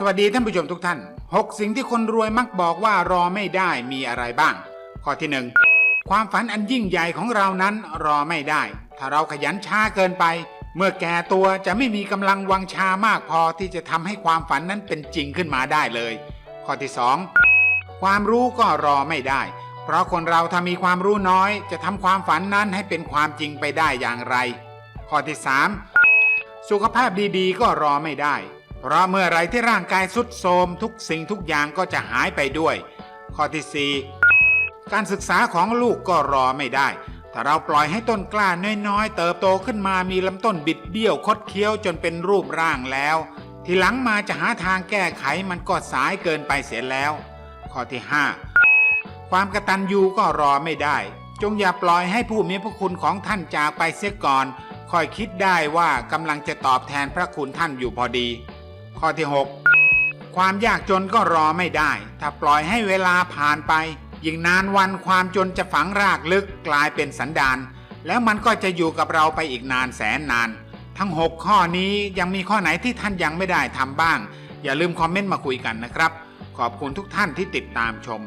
สวัสดีท่านผู้ชมทุกท่าน 6 สิ่งที่คนรวยมักบอกว่ารอไม่ได้มีอะไรบ้าง ข้อที่ 1 ความฝันอันยิ่งใหญ่ของเรานั้นรอไม่ได้ ถ้าเราขยันช้าเกินไป เมื่อแก่ตัวจะไม่มีกำลังวังชามากพอที่จะทำให้ความฝันนั้นเป็นจริงขึ้นมาได้เลย ข้อที่ 2 ความรู้ก็รอไม่ได้ เพราะคนเราถ้ามีความรู้น้อย จะทำความฝันนั้นให้เป็นความจริงไปได้อย่างไร ข้อที่ 3 สุขภาพดีๆ ก็รอไม่ได้ เพราะเมื่อไรที่ร่างกายสุดโทมทุกสิ่งทุกอย่างก็จะหายไปด้วย ข้อที่ 4 การศึกษาของลูกก็รอไม่ได้ ถ้าเราปล่อยให้ต้นกล้าน้อยๆ เติบโตขึ้นมามีลำต้นบิดเบี้ยวคดเคี้ยวจนเป็นรูปร่างแล้ว ทีหลังมาจะหาทางแก้ไขมันก็สายเกินไปเสียแล้ว ข้อที่ 5 ความกระตัญญูก็รอไม่ได้ จงอย่าปล่อยให้ผู้มีพระคุณของท่านจากไปเสียก่อนคอยคิดได้ว่ากำลังจะตอบแทนพระคุณท่านอยู่พอดี ข้อที่ 6 ความยากจนก็รอไม่ได้ ถ้าปล่อยให้เวลาผ่านไป ยิ่งนานวันความจนจะฝังรากลึกกลายเป็นสันดานแล้วมันก็จะอยู่กับเราไปอีกนานแสนนาน ทั้ง 6 ข้อนี้ยังมีข้อไหนที่ท่านยังไม่ได้ทำบ้าง อย่าลืมคอมเมนต์มาคุยกันนะครับ ขอบคุณทุกท่านที่ติดตามชม